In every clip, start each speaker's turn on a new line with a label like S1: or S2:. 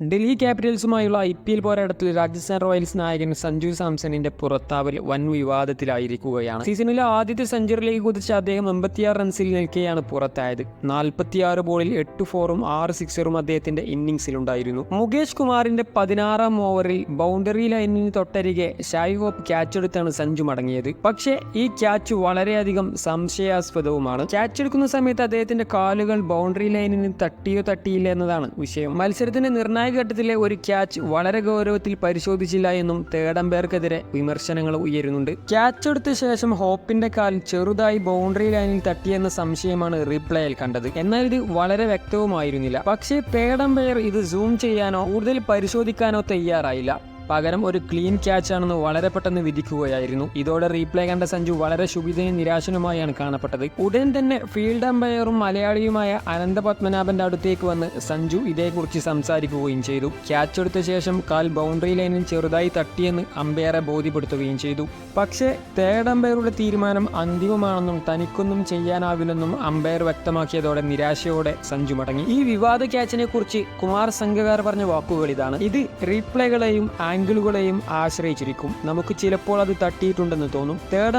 S1: ഡൽഹി ക്യാപിറ്റൽസുമായുള്ള I P L പോരാട്ടത്തിൽ Rajasthan Royals നായകൻ സഞ്ജു സാംസണിന്റെ പുറത്താവൽ വൻ വിവാദത്തിലായിരിക്കുകയാണ്. സീസണിലെ ആദ്യത്തെ സെഞ്ചുറിയിലേക്ക് കുതിച്ച അദ്ദേഹം എൺപത്തിയാറ് റൺസിൽ നിൽക്കെയാണ് പുറത്തായത്. നാൽപ്പത്തിയാറ് ബോളിൽ എട്ട് ഫോറും ആറ് സിക്സറും അദ്ദേഹത്തിന്റെ ഇന്നിംഗ്സിലുണ്ടായിരുന്നു. മുകേഷ് കുമാറിന്റെ പതിനാറാം ഓവറിൽ ബൗണ്ടറി ലൈനിന് തൊട്ടരികെ ഷായ് ഹോപ്പ് ക്യാച്ച് എടുത്താണ് സഞ്ജു മടങ്ങിയത്. പക്ഷേ ഈ ക്യാച്ച് വളരെയധികം സംശയാസ്പദവുമാണ്. ക്യാച്ച് എടുക്കുന്ന സമയത്ത് അദ്ദേഹത്തിന്റെ കാലുകൾ ബൗണ്ടറി ലൈനിന് തട്ടിയോ തട്ടിയില്ല എന്നതാണ് വിഷയം. മത്സരത്തിന്റെ നിർണായക ഘട്ടത്തിലെ ഒരു ക്യാച്ച് വളരെ ഗൗരവത്തിൽ പരിശോധിച്ചില്ല എന്നും തേർഡ് വിമർശനങ്ങൾ ഉയരുന്നുണ്ട്. ക്യാച്ച് എടുത്ത ശേഷം ഹോപ്പിന്റെ കാൽ ചെറുതായി ബൗണ്ടറി ലൈനിൽ തട്ടിയെന്ന സംശയമാണ് റീപ്ലേയിൽ കണ്ടത്. എന്നാൽ ഇത് വളരെ വ്യക്തവുമായിരുന്നില്ല. പക്ഷേ തേർഡ് ഇത് സൂം ചെയ്യാനോ കൂടുതൽ പരിശോധിക്കാനോ തയ്യാറായില്ല. പകരം ഒരു ക്ലീൻ ക്യാച്ചാണെന്ന് വളരെ പെട്ടെന്ന് വിധിക്കുകയായിരുന്നു. ഇതോടെ റീപ്ലേ കണ്ട സഞ്ജു വളരെ ശുഭിതയും നിരാശനുമായാണ് കാണപ്പെട്ടത്. ഉടൻ തന്നെ ഫീൽഡ് അമ്പയറും മലയാളിയുമായ അനന്ത പത്മനാഭന്റെ അടുത്തേക്ക് വന്ന് സഞ്ജു ഇതേക്കുറിച്ച് സംസാരിക്കുകയും ചെയ്തു. ക്യാച്ച് എടുത്ത ശേഷം കാൽ ബൗണ്ടറി ലൈനിൽ ചെറുതായി തട്ടിയെന്ന് അമ്പയറെ ബോധ്യപ്പെടുത്തുകയും ചെയ്തു. പക്ഷേ തേർഡ് അമ്പയറുടെ തീരുമാനം അന്തിമമാണെന്നും തനിക്കൊന്നും ചെയ്യാനാവില്ലെന്നും അമ്പയർ വ്യക്തമാക്കിയതോടെ നിരാശയോടെ സഞ്ജു മടങ്ങി. ഈ വിവാദ ക്യാച്ചിനെ കുറിച്ച് കുമാർ സംഘകാർ പറഞ്ഞ വാക്കുകൾ ഇതാണ്. ഇത് റീപ്ലേകളെയും ആംഗിളുകളെയും ആശ്രയിച്ചിരിക്കും. നമുക്ക് ചിലപ്പോൾ അത് തട്ടിയിട്ടുണ്ടെന്ന് തോന്നും. തേർഡ്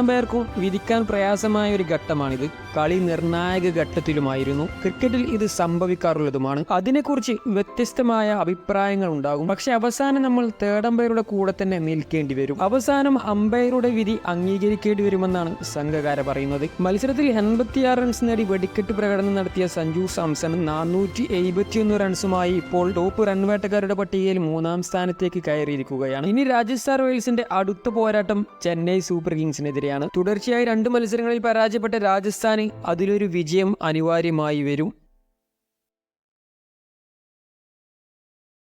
S1: വിധിക്കാൻ പ്രയാസമായ ഒരു ഘട്ടമാണിത്. കളി നിർണായക ഘട്ടത്തിലുമായിരുന്നു. ക്രിക്കറ്റിൽ ഇത് സംഭവിക്കാറുള്ളതുമാണ്. അതിനെക്കുറിച്ച് വ്യത്യസ്തമായ അഭിപ്രായങ്ങൾ ഉണ്ടാകും. പക്ഷെ അവസാനം നമ്മൾ തേർഡ് കൂടെ തന്നെ നിൽക്കേണ്ടി വരും. അവസാനം അമ്പയറുടെ വിധി അംഗീകരിക്കേണ്ടി വരുമെന്നാണ് സംഘകാര പറയുന്നത്. മത്സരത്തിൽ എൺപത്തിയാറ് റൺസ് നേടി വെടിക്കെട്ട് പ്രകടനം നടത്തിയ സഞ്ജു സാംസൺ നാനൂറ്റി എഴുപത്തിയൊന്ന് റൺസുമായി ഇപ്പോൾ ടോപ്പ് റൺവേട്ടക്കാരുടെ പട്ടികയിൽ മൂന്നാം സ്ഥാനത്തേക്ക് കയറിയിരിക്കുകയാണ് ഇനി രാജസ്ഥാൻ റോയൽസിന്റെ അടുത്ത പോരാട്ടം ചെന്നൈ സൂപ്പർ കിങ്സിനെതിരെയാണ്. തുടർച്ചയായി രണ്ട് മത്സരങ്ങളിൽ പരാജയപ്പെട്ട രാജസ്ഥാന് അതിലൊരു വിജയം അനിവാര്യമായി വരും.